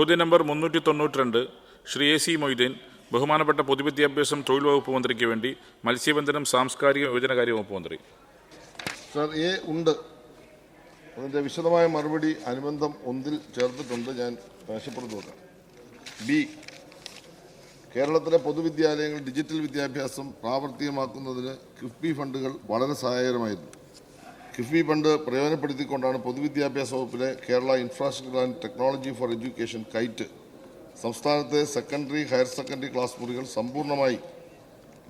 ചോദ്യം നമ്പർ മുന്നൂറ്റി തൊണ്ണൂറ്റിരണ്ട് ശ്രീ എ സി മൊയ്തീൻ ബഹുമാനപ്പെട്ട പൊതുവിദ്യാഭ്യാസം തൊഴിൽ വകുപ്പ് മന്ത്രിക്ക് വേണ്ടി മത്സ്യബന്ധനം സാംസ്കാരിക യുവജനകാര്യ വകുപ്പ് മന്ത്രി. സർ എ ഉണ്ട്. അതിന്റെ വിശദമായ മറുപടി അനുബന്ധം ഒന്നിൽ ചേർത്തിട്ടുണ്ട്. ഞാൻ മേശപ്പുറത്ത് ബി കേരളത്തിലെ പൊതുവിദ്യാലയങ്ങൾ ഡിജിറ്റൽ വിദ്യാഭ്യാസം പ്രാവർത്തികമാക്കുന്നതിന് കിഫ്ബി ഫണ്ടുകൾ വളരെ സഹായകരമായിരുന്നു. കിഫ്ബി ഫണ്ട് പ്രയോജനപ്പെടുത്തിക്കൊണ്ടാണ് പൊതുവിദ്യാഭ്യാസ വകുപ്പിലെ Kerala infrastructure and technology for education KITE. സംസ്ഥാനത്തെ സെക്കൻഡറി ഹയർ സെക്കൻഡറി ക്ലാസ് മുറികൾ സമ്പൂർണമായി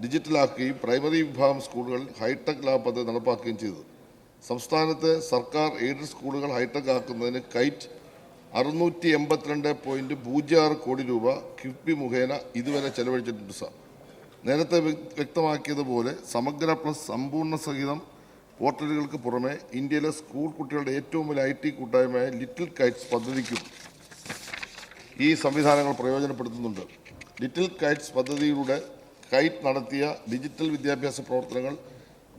ഡിജിറ്റലാക്കുകയും പ്രൈമറി വിഭാഗം സ്കൂളുകളിൽ ഹൈടെക് ലാബ് പദ്ധതി നടപ്പാക്കുകയും ചെയ്തു. സംസ്ഥാനത്തെ സർക്കാർ എയ്ഡഡ് സ്കൂളുകൾ ഹൈടെക് ആക്കുന്നതിന് കൈറ്റ് അറുന്നൂറ്റി എൺപത്തിരണ്ട് പോയിന്റ് പൂജ്യം ആറ് കോടി രൂപ കിഫ്ബി മുഖേന ഇതുവരെ ചെലവഴിച്ചിട്ടുണ്ട് സാർ. നേരത്തെ വ്യ- വ്യക്തമാക്കിയതുപോലെ സമഗ്ര പ്ലസ് സമ്പൂർണ സഹിതം പോർട്ടലുകൾക്ക് പുറമെ ഇന്ത്യയിലെ സ്കൂൾ കുട്ടികളുടെ ഏറ്റവും വലിയ ഐ ടി കൂട്ടായ്മയായ ലിറ്റിൽ കൈറ്റ്സ് പദ്ധതിക്കും ഈ സംവിധാനങ്ങൾ പ്രയോജനപ്പെടുത്തുന്നുണ്ട്. ലിറ്റിൽ കൈറ്റ്സ് പദ്ധതിയിലൂടെ കൈറ്റ് നടത്തിയ ഡിജിറ്റൽ വിദ്യാഭ്യാസ പ്രവർത്തനങ്ങൾ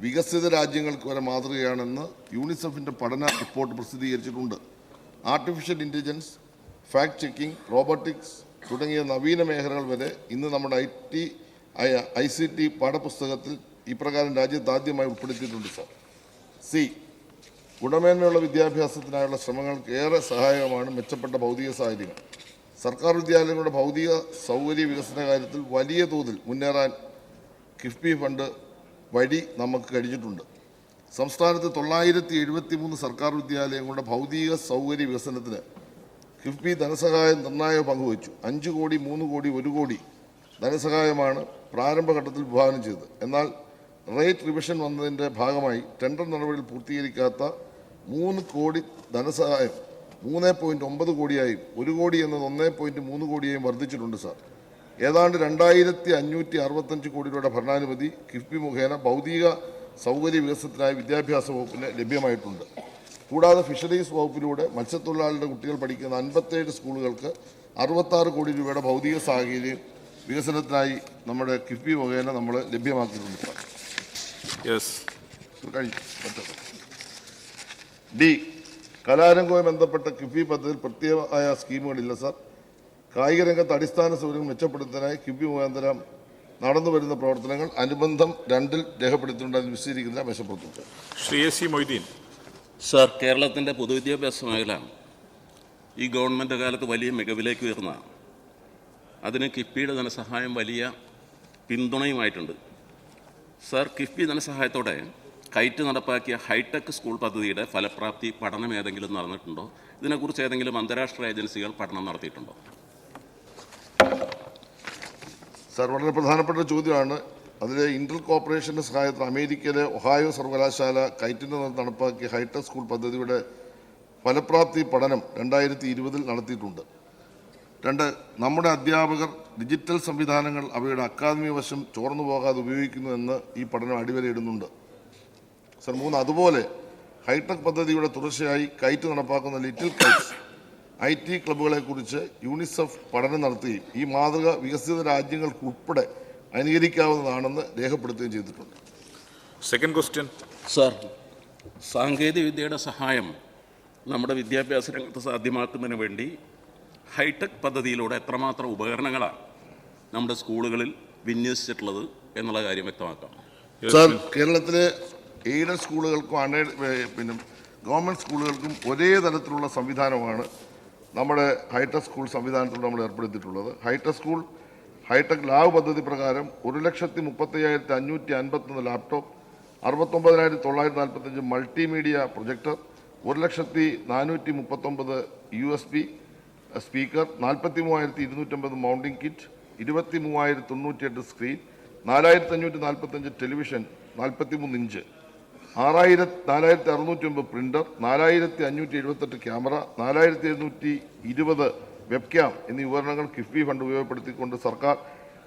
വികസിത രാജ്യങ്ങൾക്ക് വരെ മാതൃകയാണെന്ന് യൂണിസെഫിന്റെ പഠന റിപ്പോർട്ട് പ്രസിദ്ധീകരിച്ചിട്ടുണ്ട്. Artificial intelligence fact checking robotics തുടങ്ങിയ നവീന മേഖലകൾ വരെ ഇന്ന് നമ്മുടെ I T I C T പാഠപുസ്തകത്തിൽ ഇപ്രകാരം രാജ്യത്ത് ആദ്യമായി ഉൾപ്പെടുത്തിയിട്ടുണ്ട് സാർ. സി. ഗുണമേന്മയുള്ള വിദ്യാഭ്യാസത്തിനായുള്ള ശ്രമങ്ങൾക്ക് ഏറെ സഹായകമാണ് മെച്ചപ്പെട്ട ഭൗതിക സാഹചര്യങ്ങൾ സർക്കാർ വിദ്യാലയങ്ങളുടെ ഭൗതിക സൗകര്യ വികസന കാര്യത്തിൽ വലിയ തോതിൽ മുന്നേറാൻ കിഫ്ബി ഫണ്ട് വഴി നമുക്ക് കഴിഞ്ഞിട്ടുണ്ട്. സംസ്ഥാനത്ത് തൊള്ളായിരത്തി എഴുപത്തി മൂന്ന് സർക്കാർ വിദ്യാലയങ്ങളുടെ ഭൗതിക സൗകര്യ വികസനത്തിന് കിഫ്ബി ധനസഹായം നിർണായക പങ്കുവച്ചു അഞ്ച് കോടി മൂന്ന് കോടി ഒരു കോടി ധനസഹായമാണ് പ്രാരംഭഘട്ടത്തിൽ വിഭാവനം ചെയ്തത്. എന്നാൽ റേറ്റ് റിവിഷൻ വന്നതിന്റെ ഭാഗമായി ടെൻഡർ നടപടികൾ പൂർത്തീകരിക്കാത്ത മൂന്ന് കോടി ധനസഹായം മൂന്ന് പോയിന്റ് ഒമ്പത് കോടിയായും ഒരു കോടി എന്നത് ഒന്നേ പോയിന്റ് മൂന്ന് കോടിയായും വർദ്ധിച്ചിട്ടുണ്ട് സാർ. ഏതാണ്ട് രണ്ടായിരത്തി അഞ്ഞൂറ്റി അറുപത്തഞ്ച് കോടി രൂപയുടെ ഭരണാനുമതി കിഫ്ബി മുഖേന ഭൗതിക സൗകര്യ വികസനത്തിനായി വിദ്യാഭ്യാസ വകുപ്പിന് ലഭ്യമായിട്ടുണ്ട്. കൂടാതെ ഫിഷറീസ് വകുപ്പിലൂടെ മത്സ്യത്തൊഴിലാളികളുടെ കുട്ടികൾ പഠിക്കുന്ന അൻപത്തേഴ് സ്കൂളുകൾക്ക് അറുപത്താറ് കോടി രൂപയുടെ ഭൗതിക സാഹചര്യം വികസനത്തിനായി നമ്മുടെ കിഫ്ബി മുഖേന നമ്മൾ ലഭ്യമാക്കിയിട്ടുണ്ട് യെസ് ഡി കലാരംഗവുമായി ബന്ധപ്പെട്ട കിഫി പദ്ധതിയിൽ പ്രത്യേകമായ സ്കീമുകളില്ല സാർ. കായിക രംഗത്ത് അടിസ്ഥാന സൗകര്യങ്ങൾ മെച്ചപ്പെടുത്തുന്നതിനായി കിഫി മുഖാന്തരം നടന്നു വരുന്ന പ്രവർത്തനങ്ങൾ അനുബന്ധം രണ്ടിൽ രേഖപ്പെടുത്തിയിട്ടുണ്ട്. അതിൽ വിശദീകരിക്കുന്ന മെച്ചപ്പെടുത്തുന്നത് Shri S C Moideen. Sir കേരളത്തിന്റെ പൊതുവിദ്യാഭ്യാസ മേഖല ഈ ഗവൺമെന്റ് കാലത്ത് വലിയ മികവിലേക്ക് ഉയർന്നതാണ്. അതിന് കിഫ്ബിയുടെ ധനസഹായം വലിയ പിന്തുണയുമായിട്ടുണ്ട്. സർ കിഫ്ബി ധനസഹായത്തോടെ കൈറ്റ് നടപ്പാക്കിയ ഹൈടെക് സ്കൂൾ പദ്ധതിയുടെ ഫലപ്രാപ്തി പഠനം ഏതെങ്കിലും നടന്നിട്ടുണ്ടോ? ഇതിനെക്കുറിച്ച് ഏതെങ്കിലും അന്താരാഷ്ട്ര ഏജൻസികൾ പഠനം നടത്തിയിട്ടുണ്ടോ? സാർ വളരെ പ്രധാനപ്പെട്ട ചോദ്യമാണ്. അതിലെ ഇന്റർ കോർപ്പറേഷന്റെ സഹായത്തിൽ അമേരിക്കയിലെ ഒഹായോ സർവകലാശാല കൈറ്റിന്റെ നടപ്പാക്കിയ ഹൈടെക് സ്കൂൾ പദ്ധതിയുടെ ഫലപ്രാപ്തി പഠനം രണ്ടായിരത്തി ഇരുപതിൽ നടത്തിയിട്ടുണ്ട്. രണ്ട് നമ്മുടെ അധ്യാപകർ ഡിജിറ്റൽ സംവിധാനങ്ങൾ അവയുടെ അക്കാദമിക വശം ചോർന്നു പോകാതെ ഉപയോഗിക്കുന്നു എന്ന് ഈ പഠനം അടിവരയിടുന്നുണ്ട്. സർ മൂന്ന് അതുപോലെ ഹൈടെക് പദ്ധതിയുടെ തുടർച്ചയായി കയറ്റ് നടപ്പാക്കുന്ന ലിറ്റിൽ കൈറ്റ്സ് ഐ ടി ക്ലബ്ബുകളെക്കുറിച്ച് യൂണിസെഫ് പഠനം നടത്തുകയും ഈ മാതൃക വികസിത രാജ്യങ്ങൾക്കുൾപ്പെടെ അനുകരിക്കാവുന്നതാണെന്ന് രേഖപ്പെടുത്തുകയും ചെയ്തിട്ടുണ്ട്. സെക്കൻഡ് ക്വസ്റ്റ്യൻ സർ സാങ്കേതികവിദ്യയുടെ സഹായം നമ്മുടെ വിദ്യാഭ്യാസ രംഗത്ത് സാധ്യമാക്കുന്നതിന് വേണ്ടി ഹൈടെക് പദ്ധതിയിലൂടെ എത്രമാത്രം ഉപകരണങ്ങളാണ് നമ്മുടെ സ്കൂളുകളിൽ വിന്യസിച്ചിട്ടുള്ളത് എന്നുള്ള കാര്യം വ്യക്തമാക്കാം. സാർ കേരളത്തിലെ എയ്ഡഡ് സ്കൂളുകൾക്കും അൺഎയ്ഡ് പിന്നെ ഗവൺമെന്റ് സ്കൂളുകൾക്കും ഒരേ തരത്തിലുള്ള സംവിധാനമാണ് നമ്മുടെ ഹൈടെക് സ്കൂൾ സംവിധാനത്തിലൂടെ നമ്മൾ ഏർപ്പെടുത്തിയിട്ടുള്ളത്. ഹൈടെക് സ്കൂൾ ഹൈടെക് ലാബ് പദ്ധതി പ്രകാരം ഒരു ലക്ഷത്തി മുപ്പത്തയ്യായിരത്തി അഞ്ഞൂറ്റി അൻപത്തൊന്ന് ലാപ്ടോപ്പ് അറുപത്തൊമ്പതിനായിരത്തി തൊള്ളായിരത്തി നാൽപ്പത്തഞ്ച് മൾട്ടിമീഡിയ പ്രൊജക്ടർ ഒരു ലക്ഷത്തി നാനൂറ്റി മുപ്പത്തൊമ്പത് യു എസ് ബി സ്പീക്കർ നാൽപ്പത്തി മൂവായിരത്തി ഇരുന്നൂറ്റമ്പത് മൗണ്ടിംഗ് കിറ്റ് ഇരുപത്തി മൂവായിരത്തി തൊണ്ണൂറ്റിയെട്ട് സ്ക്രീൻ നാലായിരത്തി അഞ്ഞൂറ്റി നാൽപ്പത്തഞ്ച് ടെലിവിഷൻ നാൽപ്പത്തി മൂന്ന് ഇഞ്ച് ആറായിരത്തി നാലായിരത്തി അറുന്നൂറ്റി ഒമ്പത് പ്രിന്റർ നാലായിരത്തി അഞ്ഞൂറ്റി എഴുപത്തെട്ട് ക്യാമറ നാലായിരത്തി എഴുന്നൂറ്റി ഇരുപത് വെബ് ക്യാം എന്നീ ഉപകരണങ്ങൾ കിഫ്ബി ഫണ്ട് ഉപയോഗപ്പെടുത്തിക്കൊണ്ട് സർക്കാർ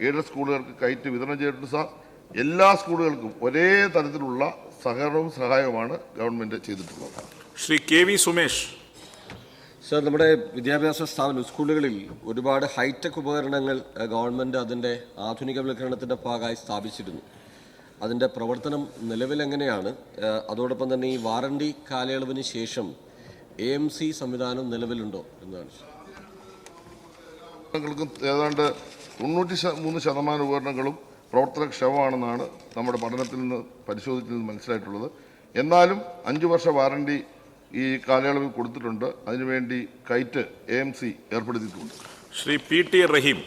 എയ്ഡഡ് സ്കൂളുകൾക്ക് കയറ്റി വിതരണം ചെയ്തിട്ടുണ്ട് സാർ. എല്ലാ സ്കൂളുകൾക്കും ഒരേ തരത്തിലുള്ള സഹകരണവും സഹായവുമാണ് ഗവൺമെന്റ് ചെയ്തിട്ടുള്ളത്. Shri K V Sumesh sir നമ്മുടെ വിദ്യാഭ്യാസ സ്ഥാപനം സ്കൂളുകളിൽ ഒരുപാട് ഹൈടെക് ഉപകരണങ്ങൾ ഗവൺമെന്റ് അതിന്റെ ആധുനികവൽക്കരണത്തിന്റെ ഭാഗമായി സ്ഥാപിച്ചിരുന്നു. അതിന്റെ പ്രവർത്തനം നിലവിലെങ്ങനെയാണ്? അതോടൊപ്പം തന്നെ ഈ വാറണ്ടി കാലയളവിന് ശേഷം എ എം സി സംവിധാനം നിലവിലുണ്ടോ എന്നാണ് ഏതാണ്ട് തൊണ്ണൂറ്റി മൂന്ന് ശതമാനം ഉപകരണങ്ങളും പ്രവർത്തനക്ഷമമാണെന്നാണ് നമ്മുടെ പഠനത്തിൽ നിന്ന് പരിശോധിച്ചതിൽ മനസ്സിലായിട്ടുള്ളത്. എന്നാലും അഞ്ച് വർഷ വാറണ്ടി ഈ കാലയളവിൽ കൊടുത്തിട്ടുണ്ട്. അതിനുവേണ്ടി കൈറ്റ് എ എം സി ഏർപ്പെടുത്തിയിട്ടുണ്ട്. Shri P T Raheem.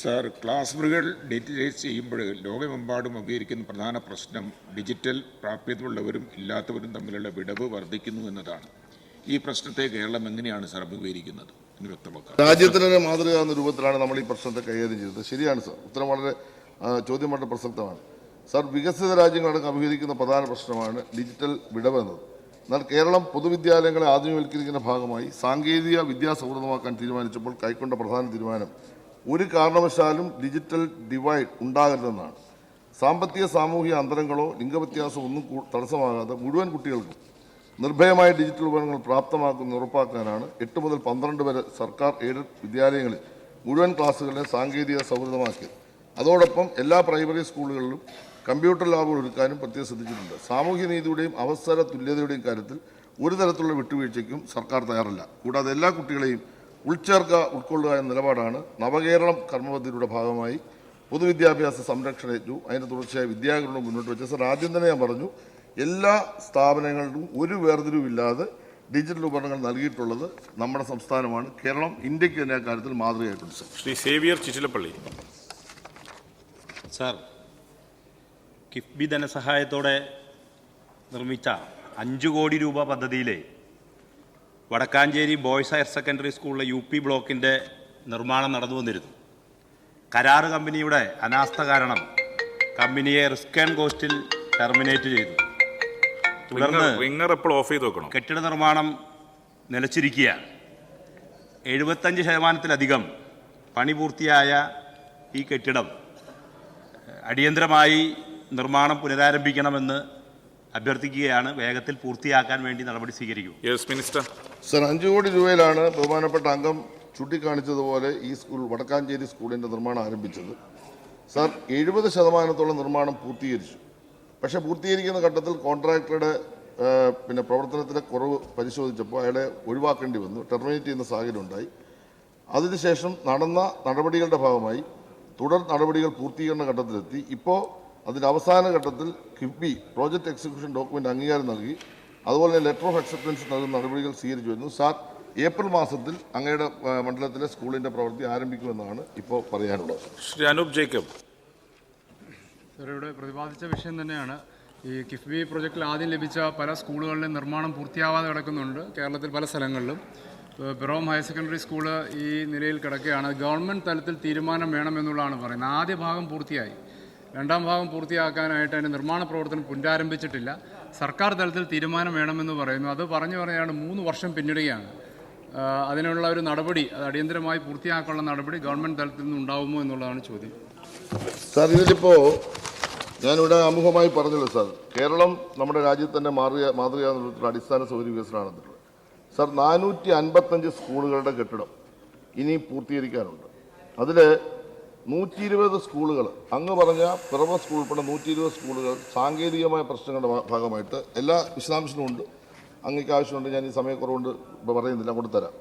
Sir class മുറികൾ ഡിജിറ്റലൈസ് ചെയ്യുമ്പോൾ ലോകമെമ്പാടും അഭികരിക്കുന്ന പ്രധാന പ്രശ്നം ഡിജിറ്റൽ പ്രാപ്യതയുള്ളവരും ഇല്ലാത്തവരും തമ്മിലുള്ള വിടവ് വർദ്ധിക്കുന്നു എന്നതാണ്. ഈ പ്രശ്നത്തെ കേരളം എങ്ങനെയാണ് സാർ അഭിമുഖീകരിക്കുന്നത് രാജ്യത്തിന് തന്നെ മാതൃക എന്ന രൂപത്തിലാണ് നമ്മൾ ഈ പ്രശ്നത്തെ കൈകാര്യം ചെയ്തത്. ശരിയാണ് സാർ. ഉത്തരം വളരെ ചോദ്യം വളരെ പ്രസക്തമാണ്. സാർ വികസിത രാജ്യങ്ങളടക്കം അഭിമുഖീകരിക്കുന്ന പ്രധാന പ്രശ്നമാണ് ഡിജിറ്റൽ വിടവ് എന്നത്. എന്നാൽ കേരളം പൊതുവിദ്യാലയങ്ങളെ ആധുനികവൽക്കരിക്കുന്ന ഭാഗമായി സാങ്കേതിക വിദ്യാ വിദ്യാസൗഹൃദമാക്കാൻ തീരുമാനിച്ചപ്പോൾ കൈക്കൊണ്ട പ്രധാന തീരുമാനം ഒരു കാരണവശാലും ഡിജിറ്റൽ ഡിവൈഡ് ഉണ്ടാകരുതെന്നാണ്. സാമ്പത്തിക സാമൂഹിക അന്തരങ്ങളോ ലിംഗവ്യത്യാസമോ ഒന്നും തടസ്സമാകാതെ മുഴുവൻ കുട്ടികൾക്കും നിർഭയമായ ഡിജിറ്റൽ ഉപകരണങ്ങൾ പ്രാപ്തമാക്കുന്ന ഉറപ്പാക്കാനാണ് എട്ട് മുതൽ പന്ത്രണ്ട് വരെ സർക്കാർ എയ്ഡഡ് വിദ്യാലയങ്ങളിൽ മുഴുവൻ ക്ലാസ്സുകളെ സാങ്കേതിക സൗഹൃദമാക്കിയത്. അതോടൊപ്പം എല്ലാ പ്രൈമറി സ്കൂളുകളിലും കമ്പ്യൂട്ടർ ലാബുകൾ ഒരുക്കാനും പ്രത്യേകം ശ്രദ്ധിച്ചിട്ടുണ്ട്. സാമൂഹ്യ നീതിയുടെയും അവസര തുല്യതയുടെയും കാര്യത്തിൽ ഒരു തരത്തിലുള്ള വിട്ടുവീഴ്ചയ്ക്കും സർക്കാർ തയ്യാറല്ല. കൂടാതെ എല്ലാ കുട്ടികളെയും ഉൾച്ചേർക്കുക ഉൾക്കൊള്ളുക എന്ന നിലപാടാണ് നവകേരളം കർമ്മപദ്ധതിയുടെ ഭാഗമായി പൊതുവിദ്യാഭ്യാസ സംരക്ഷണ യജ്ഞവും അതിന്റെ തുടർച്ചയായ വിദ്യാകരണവും മുന്നോട്ട് വെച്ച സർ ആദ്യം തന്നെ ഞാൻ പറഞ്ഞു എല്ലാ സ്ഥാപനങ്ങളിലും ഒരു വേർതിരിവില്ലാതെ ഡിജിറ്റൽ ഉപകരണങ്ങൾ നൽകിയിട്ടുള്ളത് നമ്മുടെ സംസ്ഥാനമാണ്. കേരളം ഇന്ത്യയ്ക്ക് തന്നെ ആ കാര്യത്തിൽ മാതൃകയായിട്ടുണ്ട് സർ. ശ്രീ സേവിയർ ചിറ്റിലപ്പള്ളി. സാർ കിഫ്ബി ധനസഹായത്തോടെ നിർമ്മിച്ച അഞ്ച് കോടി രൂപ പദ്ധതിയിലെ വടക്കാഞ്ചേരി ബോയ്സ് ഹയർ സെക്കൻഡറി സ്കൂളിലെ യു പി ബ്ലോക്കിന്റെ നിർമ്മാണം നടന്നു വന്നിരുന്നു. കരാറ് കമ്പനിയുടെ അനാസ്ഥ കാരണം കമ്പനിയെ റിസ്ക് ആൻഡ് കോസ്റ്റിൽ ടെർമിനേറ്റ് ചെയ്തു. തുടർന്ന് ഓഫ് ചെയ്ത് വെക്കണം. കെട്ടിട നിർമ്മാണം നിലച്ചിരിക്കുകയാണ്. എഴുപത്തഞ്ച് ശതമാനത്തിലധികം പണി പൂർത്തിയായ ഈ കെട്ടിടം അടിയന്തരമായി നിർമ്മാണം പുനരാരംഭിക്കണമെന്ന് അഭ്യർത്ഥിക്കുകയാണ്. വേഗത്തിൽ പൂർത്തിയാക്കാൻ വേണ്ടി നടപടി സ്വീകരിക്കും. യെസ് മിനിസ്റ്റർ സർ അഞ്ചു കോടി രൂപയിലാണ് ബഹുമാനപ്പെട്ട അംഗം ചൂണ്ടിക്കാണിച്ചതുപോലെ ഈ സ്കൂൾ വടക്കാഞ്ചേരി സ്കൂളിന്റെ നിർമ്മാണം ആരംഭിച്ചത്. സർ എഴുപത് ശതമാനത്തോളം നിർമ്മാണം പൂർത്തീകരിച്ചു. പക്ഷെ പൂർത്തീകരിക്കുന്ന ഘട്ടത്തിൽ കോൺട്രാക്ടറുടെ പിന്നെ പ്രവർത്തനത്തിലെ കുറവ് പരിശോധിച്ചപ്പോൾ അയാളെ ഒഴിവാക്കേണ്ടി വന്നു ടെർമിനേറ്റ് ചെയ്യുന്ന സാഹചര്യം ഉണ്ടായി. അതിനുശേഷം നടന്ന നടപടികളുടെ ഭാഗമായി തുടർ നടപടികൾ പൂർത്തീകരണ ഘട്ടത്തിലെത്തി. ഇപ്പോൾ അതിന്റെ അവസാന ഘട്ടത്തിൽ കിഫ്ബി പ്രോജക്റ്റ് എക്സിക്യൂഷൻ ഡോക്യുമെന്റ് അംഗീകാരം നൽകി. അതുപോലെ തന്നെ ലെറ്റർ ഓഫ് അക്സെപ്റ്റൻസ് നൽകുന്ന നടപടികൾ സ്വീകരിച്ചു വരുന്നു സാർ ഏപ്രിൽ മാസത്തിൽ അങ്ങയുടെ മണ്ഡലത്തിലെ സ്കൂളിന്റെ പ്രവൃത്തി ആരംഭിക്കുമെന്നാണ് ഇപ്പോൾ പറയാനുള്ളത്. ശ്രീ അനൂപ് ജേക്കബ്. സാർ ഇവിടെ പ്രതിപാദിച്ച വിഷയം തന്നെയാണ്. ഈ കിഫ്ബി പ്രൊജക്റ്റിൽ ആദ്യം ലഭിച്ച പല സ്കൂളുകളിലും നിർമ്മാണം പൂർത്തിയാവാതെ കിടക്കുന്നുണ്ട് കേരളത്തിൽ പല സ്ഥലങ്ങളിലും. ബിറോം പിറവം ഹയർ സെക്കൻഡറി സ്കൂൾ ഈ നിലയിൽ കിടക്കുകയാണ്. ഗവൺമെന്റ് തലത്തിൽ തീരുമാനം വേണമെന്നുള്ളതാണ് പറയുന്നത്. ആദ്യ ഭാഗം പൂർത്തിയായി. രണ്ടാം ഭാഗം പൂർത്തിയാക്കാനായിട്ട് അതിന്റെ നിർമ്മാണ പ്രവർത്തനം പുനരാരംഭിച്ചിട്ടില്ല. സർക്കാർ തലത്തിൽ തീരുമാനം വേണമെന്ന് പറയുന്നു. അത് പറഞ്ഞു പറഞ്ഞാണ് മൂന്ന് വർഷം പിന്നിടുകയാണ്. അതിനുള്ള ഒരു നടപടി അടിയന്തരമായി പൂർത്തിയാക്കാനുള്ള നടപടി ഗവൺമെന്റ് തലത്തിൽ നിന്ന് ഉണ്ടാവുമോ എന്നുള്ളതാണ് ചോദ്യം. സാർ ഇതിലിപ്പോൾ ഞാനിവിടെ അമുഖമായി പറഞ്ഞല്ലോ സാർ. കേരളം നമ്മുടെ രാജ്യത്തിന്റെ മാതൃക മാതൃക അടിസ്ഥാന സൗകര്യ വികസനമാണ് സാർ നാനൂറ്റി അൻപത്തഞ്ച് സ്കൂളുകളുടെ കെട്ടിടം ഇനി പൂർത്തീകരിക്കാനുണ്ട്. അതിൽ നൂറ്റി ഇരുപത് സ്കൂളുകൾ അങ്ങ് പറഞ്ഞ പിറവ സ്കൂൾ ഉൾപ്പെടെ നൂറ്റി ഇരുപത് സ്കൂളുകൾ സാങ്കേതികമായ പ്രശ്നങ്ങളുടെ ഭാഗമായിട്ട് എല്ലാ വിശദാംശങ്ങളും ഉണ്ട്. അങ്ങേക്ക് ആവശ്യമുണ്ട് ഞാൻ ഈ സമയക്കുറവുണ്ട് ഇപ്പോൾ പറയുന്നില്ല കൊടുത്തരാം.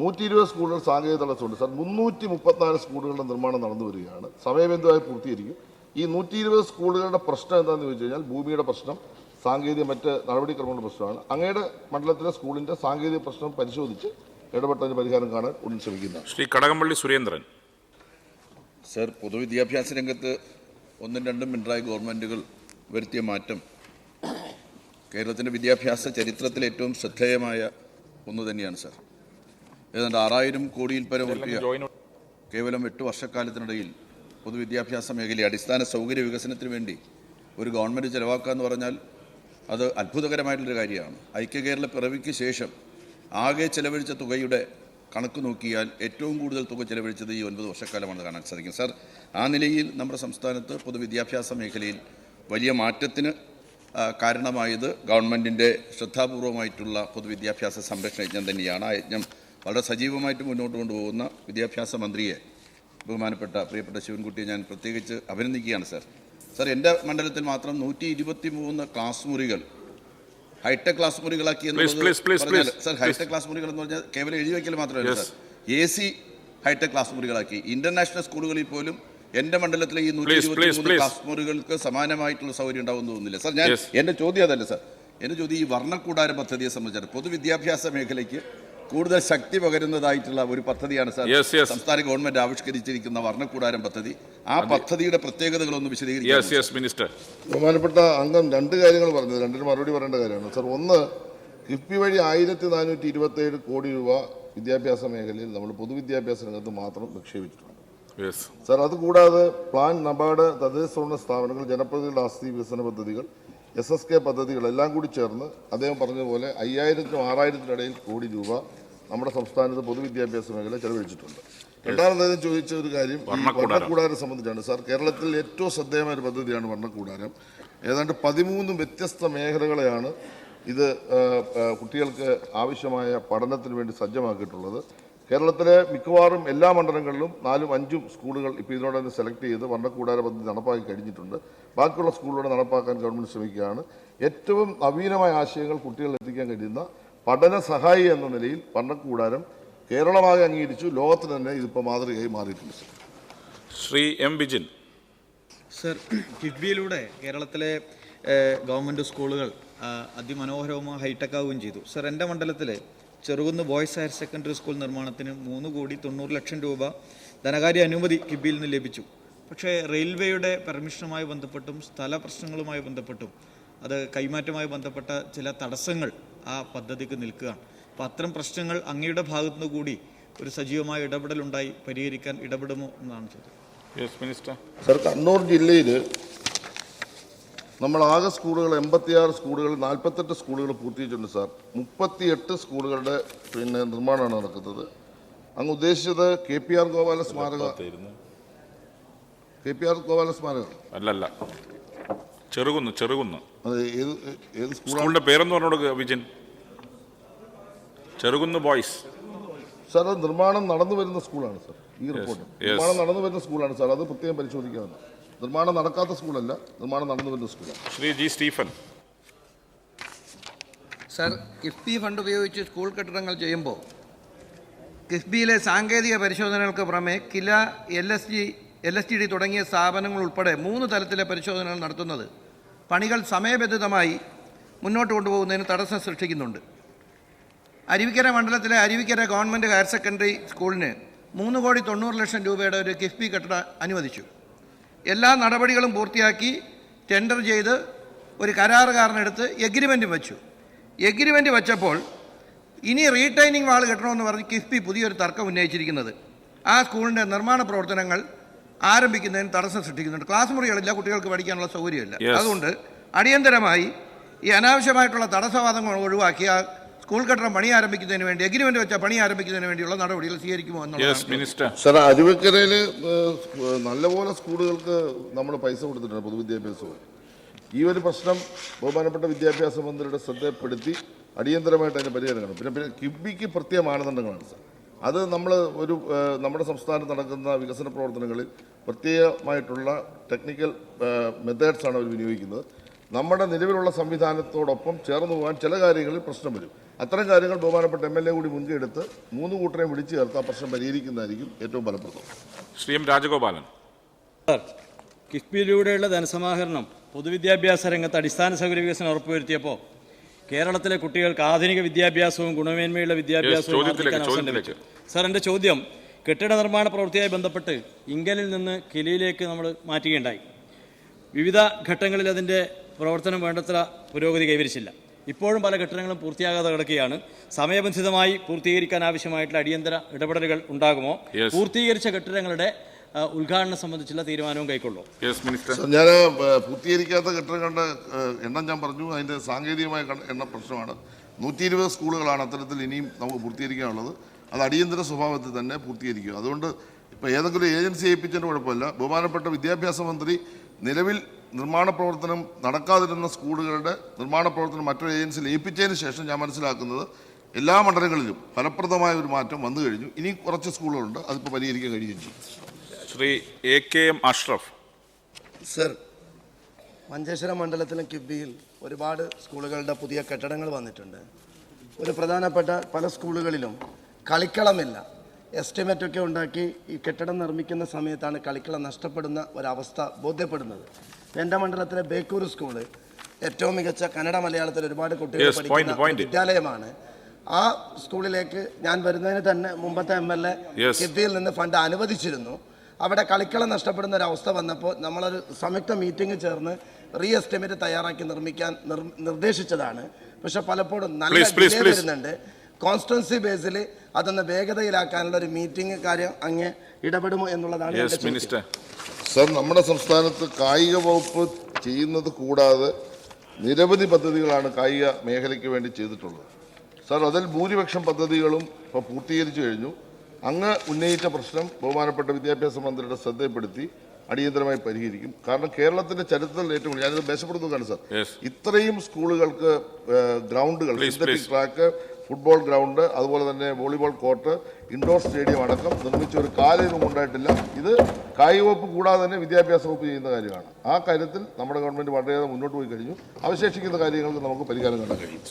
നൂറ്റി ഇരുപത് സ്കൂളുകൾ സാങ്കേതിക തടസ്സമുണ്ട്. സാർ മുന്നൂറ്റി മുപ്പത്തിനാല് സ്കൂളുകളുടെ നിർമ്മാണം നടന്നു വരികയാണ്. സമയബന്ധമായി പൂർത്തീകരിക്കും. ഈ നൂറ്റി ഇരുപത് സ്കൂളുകളുടെ പ്രശ്നം എന്താണെന്ന് ചോദിച്ചു കഴിഞ്ഞാൽ ഭൂമിയുടെ പ്രശ്നം സാങ്കേതിക മറ്റ് നടപടിക്രമങ്ങളുടെ പ്രശ്നമാണ്. അങ്ങയുടെ മണ്ഡലത്തിലെ സ്കൂളിന്റെ സാങ്കേതിക പ്രശ്നം പരിശോധിച്ച് ഇടപെട്ടതിന് പരിഹാരം കാണാൻ ഉടൻ ശ്രമിക്കുന്നു ശ്രീ കടകംപള്ളി സുരേന്ദ്രൻ. സർ പൊതുവിദ്യാഭ്യാസ രംഗത്ത് ഒന്നും രണ്ടും പിണറായി ഗവൺമെന്റുകൾ വരുത്തിയ മാറ്റം കേരളത്തിന്റെ വിദ്യാഭ്യാസ ചരിത്രത്തിൽ ഏറ്റവും ശ്രദ്ധേയമായ ഒന്ന് തന്നെയാണ് സർ. ഏതാണ്ട് ആറായിരം കോടിയിൽ പരം റുപ്യ കേവലം എട്ട് വർഷക്കാലത്തിനിടയിൽ പൊതുവിദ്യാഭ്യാസ മേഖലയെ അടിസ്ഥാന സൗകര്യ വികസനത്തിന് വേണ്ടി ഒരു ഗവൺമെന്റ് ചെലവാക്കുക എന്ന് പറഞ്ഞാൽ അത് അത്ഭുതകരമായിട്ടുള്ളൊരു കാര്യമാണ്. ഐക്യ കേരള പിറവിക്ക് ശേഷം ആകെ ചെലവഴിച്ച തുകയുടെ കണക്ക് നോക്കിയാൽ ഏറ്റവും കൂടുതൽ തുക ചെലവഴിച്ചത് ഈ ഒൻപത് വർഷക്കാലമാണെന്ന് കാണാൻ സാധിക്കും. സാർ ആ നിലയിൽ നമ്മുടെ സംസ്ഥാനത്ത് പൊതുവിദ്യാഭ്യാസ മേഖലയിൽ വലിയ മാറ്റത്തിന് കാരണമായത് ഗവൺമെന്റിന്റെ ശ്രദ്ധാപൂർവമായിട്ടുള്ള പൊതുവിദ്യാഭ്യാസ സംരക്ഷണ യജ്ഞം തന്നെയാണ്. ആ യജ്ഞം വളരെ സജീവമായിട്ട് മുന്നോട്ട് കൊണ്ടുപോകുന്ന വിദ്യാഭ്യാസ മന്ത്രിയെ ബഹുമാനപ്പെട്ട പ്രിയപ്പെട്ട ശിവൻകുട്ടിയെ ഞാൻ പ്രത്യേകിച്ച് അഭിനന്ദിക്കുകയാണ് സാർ. സാർ എന്റെ മണ്ഡലത്തിൽ മാത്രം നൂറ്റി ക്ലാസ് മുറികൾ ഹൈടെക് ക്ലാസ് മുറികളാക്കി സർ ഹൈടെക് ക്ലാസ് മുറികൾ എന്ന് പറഞ്ഞാൽ കേവലം എഴുതി വയ്ക്കൽ മാത്രമല്ല sir. A C hitech class മുറികളാക്കി. International സ്കൂളുകളിൽ പോലും എന്റെ മണ്ഡലത്തിലെ ഈ നൂറ്റി ഇരുപത്തി. ക്ലാസ് മുറികൾക്ക് സമാനമായിട്ടുള്ള സൗകര്യം ഉണ്ടാവുമെന്ന് തോന്നുന്നില്ല. സർ ഞാൻ എന്റെ ചോദ്യം അതല്ല സർ. എന്റെ ചോദ്യം ഈ വർണക്കൂടാര പദ്ധതിയെ സംബന്ധിച്ചാണ്. പൊതുവിദ്യാഭ്യാസ മേഖലയ്ക്ക് കൂടുതൽ ശക്തി പകരുന്നതായിട്ടുള്ള ഒരു പദ്ധതിയാണ് സാർ. സംസ്ഥാന ഗവൺമെന്റ് ആവിഷ്കരിച്ചിരിക്കുന്ന വർണക്കൂടാരം പദ്ധതി. ആ പദ്ധതിയുടെ പ്രത്യേകതകളൊന്ന് ഒന്ന് വിശദീകരിക്കാം യെസ് മിനിസ്റ്റർ ബഹുമാനപ്പെട്ട അംഗം രണ്ട് കാര്യങ്ങൾ പറഞ്ഞത്. രണ്ടിന് മറുപടി പറയേണ്ട കാര്യമാണ്. സർ ഒന്ന് കിഫ്ബി വഴി ആയിരത്തി നാനൂറ്റി ഇരുപത്തി ഏഴ് കോടി രൂപ വിദ്യാഭ്യാസ മേഖലയിൽ നമ്മൾ പൊതുവിദ്യാഭ്യാസ രംഗത്ത് മാത്രം നിക്ഷേപിച്ചിട്ടുണ്ട്. യെസ് സർ അതുകൂടാതെ പ്ലാൻ നബാർഡ് തദ്ദേശ സ്ഥാപനങ്ങൾ ജനപ്രതിനിധികളുടെ ആസ്തി വികസന പദ്ധതികൾ എസ് എസ് കെ പദ്ധതികളെല്ലാം കൂടി ചേർന്ന് അദ്ദേഹം പറഞ്ഞതുപോലെ അയ്യായിരത്തിനും ആറായിരത്തിനും ഇടയിൽ കോടി രൂപ നമ്മുടെ സംസ്ഥാനത്ത് പൊതുവിദ്യാഭ്യാസ മേഖല ചെലവഴിച്ചിട്ടുണ്ട്. രണ്ടാമതായും ചോദിച്ച ഒരു കാര്യം വർണക്കൂടാരം. സംബന്ധിച്ചാണ്. സാർ കേരളത്തിൽ ഏറ്റവും ശ്രദ്ധേയമായ ഒരു പദ്ധതിയാണ് വർണക്കൂടാരം. ഏതാണ്ട് പതിമൂന്ന് വ്യത്യസ്ത മേഖലകളെയാണ് ഇത് കുട്ടികൾക്ക് ആവശ്യമായ പഠനത്തിന് വേണ്ടി സജ്ജമാക്കിയിട്ടുള്ളത്. കേരളത്തിലെ മിക്കവാറും എല്ലാ മണ്ഡലങ്ങളിലും നാലും അഞ്ചും സ്കൂളുകൾ ഇപ്പോൾ ഇതിനോടൊന്ന് സെലക്ട് ചെയ്ത് വർണക്കൂടാര പദ്ധതി നടപ്പാക്കി കഴിഞ്ഞിട്ടുണ്ട്. ബാക്കിയുള്ള സ്കൂളുകളോട് നടപ്പാക്കാൻ ഗവൺമെന്റ് ശ്രമിക്കുകയാണ്. ഏറ്റവും നവീനമായ ആശയങ്ങൾ കുട്ടികളിൽ എത്തിക്കാൻ കഴിയുന്ന പഠന സഹായി എന്ന നിലയിൽ വർണക്കൂടാരം കേരളമാകെ അംഗീകരിച്ചു. ലോകത്തിന് തന്നെ ഇതിപ്പോൾ മാതൃകയായി മാറിയിട്ടുണ്ട്. ശ്രീ എം വിജിൻ. സർ കിഫ്ബിയിലൂടെ കേരളത്തിലെ ഗവൺമെന്റ് സ്കൂളുകൾ അതിമനോഹരവും ഹൈടെക് ആവുകയും ചെയ്തു. സർ എന്റെ മണ്ഡലത്തിലെ Cherukunnu boys higher secondary school നിർമ്മാണത്തിന് മൂന്ന് കോടി തൊണ്ണൂറ് ലക്ഷം രൂപ ധനകാര്യ അനുമതി കിബിയിൽ നിന്ന് ലഭിച്ചു. പക്ഷേ റെയിൽവേയുടെ പെർമിഷനുമായി ബന്ധപ്പെട്ടും സ്ഥല പ്രശ്നങ്ങളുമായി ബന്ധപ്പെട്ടും അത് കൈമാറ്റവുമായി ബന്ധപ്പെട്ട ചില തടസ്സങ്ങൾ ആ പദ്ധതിക്ക് നിൽക്കുകയാണ്. അപ്പോൾ അത്തരം പ്രശ്നങ്ങൾ അങ്ങയുടെ ഭാഗത്തുനിന്ന് കൂടി ഒരു സജീവമായ ഇടപെടലുണ്ടായി പരിഹരിക്കാൻ ഇടപെടുമോ എന്നാണ് ചോദ്യം. Yes minister. സർ കണ്ണൂർ ജില്ലയിൽ നമ്മൾ ആകെ സ്കൂളുകൾ എൺപത്തിയാറ് സ്കൂളുകൾ നാൽപ്പത്തെട്ട് സ്കൂളുകൾ പൂർത്തീകരിച്ചിട്ടുണ്ട് സാർ. മുപ്പത്തിയെട്ട് സ്കൂളുകളുടെ പിന്നെ നിർമ്മാണമാണ് നടക്കുന്നത്. അങ്ങ് ഉദ്ദേശിച്ചത് കെ പി ആർ ഗോപാല സ്മാരക കെ പി ആർ ഗോപാല സ്മാരക. അല്ലല്ല. ചെറുകുന്ന് ചെറുകുന്ന്. അത് ഏത് സ്കൂളിന്റെ പേരെന്ന് പറഞ്ഞോട് വിജിൻ. ചെറുകുന്ന് ബോയ്സ്. സാർ അത് നിർമ്മാണം നടന്നു വരുന്ന സ്കൂളാണ് സാർ. ഈ റിപ്പോർട്ട്. നിർമ്മാണം നടന്നു വരുന്ന സ്കൂളാണ് സാർ. അത് പ്രത്യേകം പരിശോധിക്കാവുന്ന നിർമ്മാണം നടക്കാത്ത സ്കൂളല്ല നിർമ്മാണം നടന്നു വരുന്ന സ്കൂളാണ് Shri G Stephen. Sir KIIFB fund ഉപയോഗിച്ച് സ്കൂൾ കെട്ടിടങ്ങൾ ചെയ്യുമ്പോൾ കിഫ്ബിയിലെ സാങ്കേതിക പരിശോധനകൾക്ക് പുറമെ KILA L S G L S T D തുടങ്ങിയ സ്ഥാപനങ്ങൾ ഉൾപ്പെടെ മൂന്ന് തലത്തിലെ പരിശോധനകൾ നടത്തുന്നത് പണികൾ സമയബന്ധിതമായി മുന്നോട്ട് കൊണ്ടുപോകുന്നതിന് തടസ്സം സൃഷ്ടിക്കുന്നുണ്ട്. അരുവിക്കര മണ്ഡലത്തിലെ അരുവിക്കര ഗവൺമെന്റ് ഹയർ സെക്കൻഡറി സ്കൂളിന് മൂന്ന് കോടി തൊണ്ണൂറ് ലക്ഷം രൂപയുടെ ഒരു കിഫ്ബി കെട്ടിടം അനുവദിച്ചു. എല്ലാ നടപടികളും പൂർത്തിയാക്കി ടെൻഡർ ചെയ്ത് ഒരു കരാറുകാരനെടുത്ത് എഗ്രിമെന്റ് വെച്ചു. എഗ്രിമെന്റ് വെച്ചപ്പോൾ ഇനി റീടൈനിങ് വാൾ കെട്ടണമെന്ന് പറഞ്ഞ് കിഫ്ബി പുതിയൊരു തർക്കം ഉന്നയിച്ചിരിക്കുന്നത്. ആ സ്കൂളിന്റെ നിർമ്മാണ പ്രവർത്തനങ്ങൾ ആരംഭിക്കുന്നതിന് തടസ്സം സൃഷ്ടിക്കുന്നുണ്ട്. ക്ലാസ് മുറികളില്ല കുട്ടികൾക്ക് പഠിക്കാനുള്ള സൗകര്യമില്ല. അതുകൊണ്ട് അടിയന്തരമായി ഈ അനാവശ്യമായിട്ടുള്ള തടസ്സവാദങ്ങൾ ഒഴിവാക്കി ആ സ്കൂൾ കെട്ടിടം പണി ആരംഭിക്കുന്നതിന് വേണ്ടി എഗ്രിമെന്റ് വെച്ച പണി ആരംഭിക്കുന്നതിന് വേണ്ടിയുള്ള നടപടികൾ സ്വീകരിക്കുമോ എന്നുള്ളത് എന്നുള്ളതാണ് മിനിസ്റ്റർ സാർ അരുവിക്കരയിൽ നല്ലപോലെ സ്കൂളുകൾക്ക് നമ്മൾ പൈസ കൊടുത്തിട്ടുണ്ട് പൊതുവിദ്യാഭ്യാസവും. ഈ ഒരു പ്രശ്നം ബഹുമാനപ്പെട്ട വിദ്യാഭ്യാസ മന്ത്രിയുടെ ശ്രദ്ധപ്പെടുത്തി അടിയന്തരമായിട്ട് അതിന് പരിഹാരം കാണും. പിന്നെ പിന്നെ കിബിക്ക് പ്രത്യേക മാനദണ്ഡങ്ങളാണ് സാർ. അത് നമ്മൾ ഒരു നമ്മുടെ സംസ്ഥാനത്ത് നടക്കുന്ന വികസന പ്രവർത്തനങ്ങളിൽ പ്രത്യേകമായിട്ടുള്ള ടെക്നിക്കൽ മെത്തേഡ്സ് ആണ് അവർ വിനിയോഗിക്കുന്നത്. നമ്മുടെ നിലവിലുള്ള സംവിധാനത്തോടൊപ്പം ചേർന്ന് പോകാൻ ചില കാര്യങ്ങളിൽ പ്രശ്നം വരും. അത്തരം കാര്യങ്ങൾ ബഹുമാനപ്പെട്ട എം എൽ എ കൂടി മുൻകൈ എടുത്ത് മൂന്ന് കൂട്ടരെയും വിളിച്ചു ചേർത്ത് ആ പ്രശ്നം പരിഹരിക്കുന്നതായിരിക്കും ഏറ്റവും ഫലപ്രദം. ശ്രീ എം രാജഗോപാലൻ. കിഫ്ബിയിലൂടെയുള്ള ധനസമാഹരണം പൊതുവിദ്യാഭ്യാസ രംഗത്ത് അടിസ്ഥാന സൗകര്യ വികസനം ഉറപ്പുവരുത്തിയപ്പോൾ കേരളത്തിലെ കുട്ടികൾക്ക് ആധുനിക വിദ്യാഭ്യാസവും ഗുണമേന്മയുള്ള വിദ്യാഭ്യാസവും അവസരം ലഭിച്ചു. സാർ എന്റെ ചോദ്യം കെട്ടിട നിർമ്മാണ പ്രവൃത്തിയായി ബന്ധപ്പെട്ട് ഇംഗലിൽ നിന്ന് കിലിയിലേക്ക് നമ്മൾ മാറ്റുകയുണ്ടായി. വിവിധ ഘട്ടങ്ങളിൽ അതിന്റെ പ്രവർത്തനം വേണ്ടത്ര പുരോഗതി കൈവരിച്ചില്ല. ഇപ്പോഴും പല കെട്ടിടങ്ങളും പൂർത്തിയാകാതെ കിടക്കുകയാണ്. സമയബന്ധിതമായി പൂർത്തീകരിക്കാൻ ആവശ്യമായിട്ടുള്ള അടിയന്തര ഇടപെടലുകൾ ഉണ്ടാകുമോ? Yes. പൂർത്തീകരിച്ച കെട്ടിടങ്ങളുടെ ഉദ്ഘാടനം സംബന്ധിച്ചുള്ള തീരുമാനവും കൈക്കൊള്ളു. ഞാൻ പൂർത്തീകരിക്കാത്ത കെട്ടിടങ്ങളുടെ എണ്ണം ഞാൻ പറഞ്ഞു. അതിന്റെ സാങ്കേതികമായ എണ്ണ പ്രശ്നമാണ്. നൂറ്റി ഇരുപത് സ്കൂളുകളാണ് അത്തരത്തിൽ ഇനിയും നമുക്ക് പൂർത്തീകരിക്കാനുള്ളത്. അത് അടിയന്തര സ്വഭാവത്തിൽ തന്നെ പൂർത്തീകരിക്കുക. അതുകൊണ്ട് ഇപ്പോൾ ഏതെങ്കിലും ഏജൻസി ഏൽപ്പിച്ചതിന്റെ കുഴപ്പമില്ല. ബഹുമാനപ്പെട്ട വിദ്യാഭ്യാസ മന്ത്രി നിലവിൽ നിർമ്മാണ പ്രവർത്തനം നടക്കാതിരുന്ന സ്കൂളുകളുടെ നിർമ്മാണ പ്രവർത്തനം മറ്റൊരു ഏജൻസിയിൽ ഏൽപ്പിച്ചതിന് ശേഷം ഞാൻ മനസ്സിലാക്കുന്നത് എല്ലാ മണ്ഡലങ്ങളിലും ഫലപ്രദമായ ഒരു മാറ്റം വന്നു കഴിഞ്ഞു. ഇനി കുറച്ച് സ്കൂളുകളുണ്ട്. അതിപ്പോൾ പരിഹരിക്കാൻ കഴിയുകയും ചെയ്യും. Shri A K M Ashraf. Sir Manjeshwaram മണ്ഡലത്തിലും കിബിയിൽ ഒരുപാട് സ്കൂളുകളുടെ പുതിയ കെട്ടിടങ്ങൾ വന്നിട്ടുണ്ട്. ഒരു പ്രധാനപ്പെട്ട പല സ്കൂളുകളിലും കളിക്കളമില്ല. എസ്റ്റിമേറ്റ് ഒക്കെ ഉണ്ടാക്കി ഈ കെട്ടിടം നിർമ്മിക്കുന്ന സമയത്താണ് കളിക്കളം നഷ്ടപ്പെടുന്ന ഒരവസ്ഥ ബോധ്യപ്പെടുന്നത്. എന്റെ മണ്ഡലത്തിലെ ബേക്കൂർ സ്കൂൾ ഏറ്റവും മികച്ച കന്നഡ മലയാളത്തിൽ ഒരുപാട് കുട്ടികൾ Yes, point, പഠിക്കുന്ന വിദ്യാലയമാണ് ആ സ്കൂളിലേക്ക് ഞാൻ വരുന്നതിന് തന്നെ മുമ്പത്തെ എം എൽ എ Yes. കിഫ്ബിയിൽ നിന്ന് ഫണ്ട് അനുവദിച്ചിരുന്നു അവിടെ കളിക്കളം നഷ്ടപ്പെടുന്ന ഒരു അവസ്ഥ വന്നപ്പോൾ നമ്മളൊരു സംയുക്ത മീറ്റിംഗ് ചേർന്ന് റീ എസ്റ്റിമേറ്റ് തയ്യാറാക്കി നിർമ്മിക്കാൻ നിർ- നിർദ്ദേശിച്ചതാണ് പക്ഷെ പലപ്പോഴും നല്ല Please, please, delay please. വരുന്നുണ്ട് കോൺസ്റ്റൻസി ബേസിൽ അതൊന്ന് വേഗതയിലാക്കാനുള്ള ഒരു മീറ്റിംഗ് കാര്യം അങ്ങ് ഇടപെടുമോ എന്നുള്ളതാണ് എന്റെ ചോദ്യം. മിനിസ്റ്റർ സർ നമ്മുടെ സംസ്ഥാനത്ത് കായിക വകുപ്പ് ചെയ്യുന്നത് കൂടാതെ നിരവധി പദ്ധതികളാണ് കായിക മേഖലയ്ക്ക് വേണ്ടി ചെയ്തിട്ടുള്ളത്. സർ അതിൽ ഭൂരിപക്ഷം പദ്ധതികളും ഇപ്പോൾ പൂർത്തീകരിച്ചു കഴിഞ്ഞു. അങ്ങ് ഉന്നയിച്ച പ്രശ്നം ബഹുമാനപ്പെട്ട വിദ്യാഭ്യാസ മന്ത്രിയുടെ ശ്രദ്ധയിൽപ്പെടുത്തി അടിയന്തരമായി പരിഹരിക്കും. കാരണം കേരളത്തിന്റെ ചരിത്രത്തിൽ ഏറ്റവും കൂടുതൽ ഞാനിത് മേശപ്പെടുത്തുകയാണ് സർ. ഇത്രയും സ്കൂളുകൾക്ക് ഗ്രൗണ്ടുകൾ സിന്തറ്റിക് ട്രാക്ക് ഫുട്ബോൾ ഗ്രൗണ്ട് അതുപോലെ തന്നെ വോളിബോൾ കോർട്ട് ഇൻഡോർ സ്റ്റേഡിയം അടക്കം നിർമ്മിച്ച ഒരു കാലയളവും ഉണ്ടായിട്ടില്ല. ഇത് കായിക വകുപ്പ് കൂടാതെ തന്നെ വിദ്യാഭ്യാസ വകുപ്പ് ചെയ്യുന്ന കാര്യമാണ്. ആ കാര്യത്തിൽ നമ്മുടെ ഗവൺമെന്റ് വളരെയേറെ മുന്നോട്ട് പോയി കഴിഞ്ഞു. അവശേഷിക്കുന്ന കാര്യങ്ങൾക്ക് നമുക്ക് പരിഹാരം കാണാൻ കഴിയും.